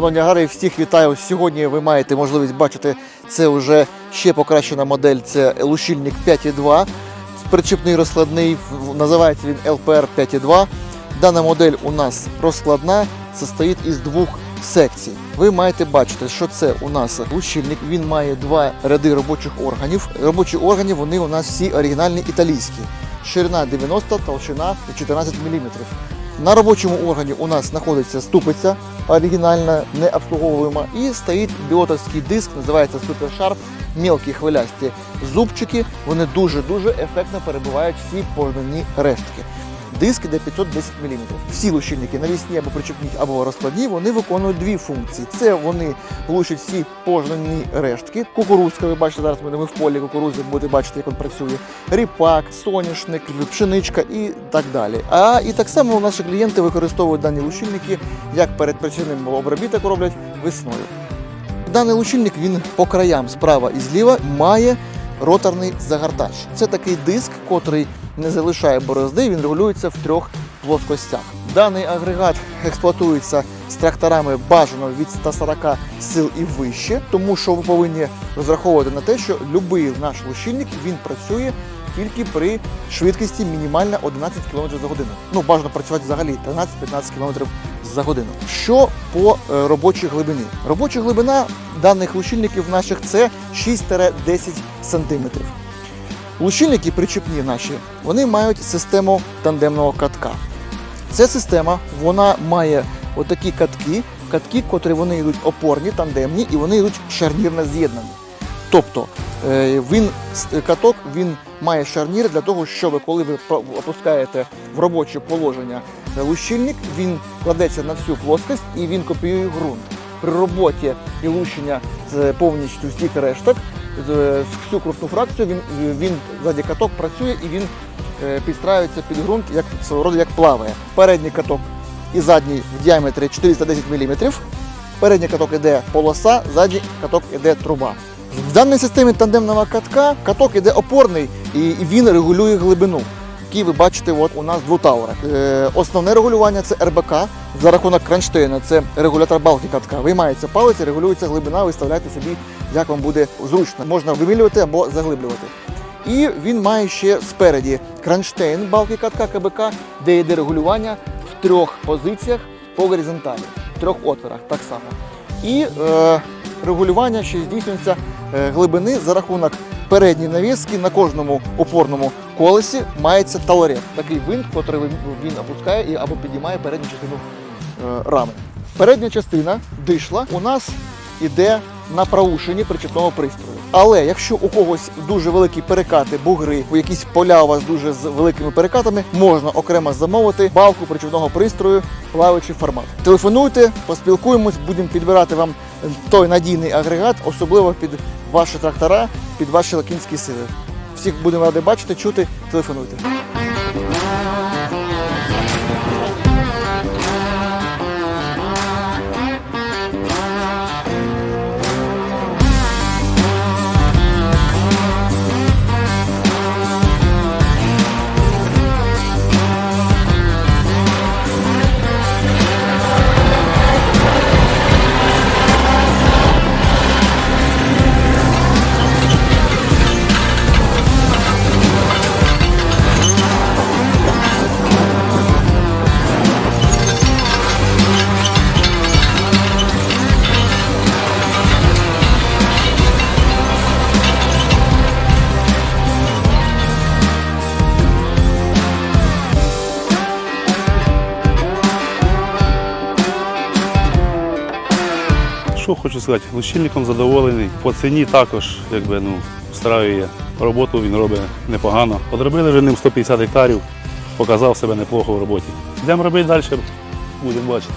Шановні агари, всіх вітаю. Сьогодні ви маєте можливість бачити це вже ще покращена модель. Це лущильник 5.2. Причіпний розкладний, називається він LPR 5.2. Дана модель у нас розкладна, состоїть із двох секцій. Ви маєте бачити, що це у нас лущильник. Він має два ряди робочих органів. Робочі органи вони у нас всі оригінальні італійські. Ширина 90, толщина 14 мм. На робочому органі у нас знаходиться ступиця оригінальна, не обслуговуємо, і стоїть біотовський диск, називається Sharp, мілкі хвилясті зубчики. Вони дуже-дуже ефектно перебувають всі пожнені рештки. Диск іде 510 мм. Всі лущильники навісні або причепні, або розкладні, вони виконують дві функції. Це вони лущать всі пожнивні рештки. Кукурузка, ви бачите, зараз ми в полі кукурузи, будете бачити, як він працює. Ріпак, соняшник, пшеничка і так далі. А і так само наші клієнти використовують дані лущильники як перед працівним обробіток роблять весною. Даний лучильник він по краям справа і зліва має роторний загортач. Це такий диск, котрий не залишає борозди, він регулюється в трьох плоскостях. Даний агрегат експлуатується з тракторами бажано від 140 сил і вище, тому що ви повинні розраховувати на те, що будь-який наш лущильник він працює тільки при швидкості мінімальна 11 км за годину. Ну, бажано працювати взагалі 13-15 км за годину. Що по е, робочій глибині? Робоча глибина даних лучильників наших це 6-10 см. Лучильники причепні наші, вони мають систему тандемного катка. Ця система вона має отакі катки, катки, котрі вони йдуть опорні, тандемні, і вони йдуть шарнірно з'єднані. Тобто е, він каток він має шарнір для того, щоб коли ви опускаєте в робоче положення е, лущильник, він кладеться на всю плоскость і він копіює ґрунт. При роботі і лущення з повністю всіх решток, е, всю крупну фракцію він, він ззаді каток працює і він е, підстраюється під ґрунт, як свого роду як плаває. Передній каток і задній в діаметрі 410 мм. Передній каток іде полоса, задній каток іде труба. В даній системі тандемного катка каток іде опорний і він регулює глибину. Які ви бачите от у нас двутаури. Е, основне регулювання це РБК за рахунок кронштейна, це регулятор балки катка. Виймається палець, регулюється глибина, виставляйте собі, як вам буде зручно. Можна вимілювати або заглиблювати. І він має ще спереді кронштейн балки катка КБК, де йде регулювання в трьох позиціях по горизонталі, в трьох отворах так само. І е, регулювання ще здійснюється е, глибини за рахунок передньої навіски на кожному опорному колесі мається таларет. Такий винт, який він опускає і або підіймає передню частину е, рами. Передня частина дишла у нас іде на проушині причепного пристрою. Але якщо у когось дуже великі перекати, бугри, у якісь поля у вас дуже з великими перекатами, можна окремо замовити балку причепного пристрою, плаваючий формат. Телефонуйте, поспілкуємось, будемо підбирати вам той надійний агрегат, особливо під ваші трактора, під ваші лакінські сили. Всіх будемо раді бачити, чути, телефонуйте. Що хочу сказати, лущильником задоволений. По ціні також, якби ну, встраює роботу, він робить непогано. Подробили вже ним 150 гектарів, показав себе неплохо в роботі. Йдемо робити далі, будемо бачити.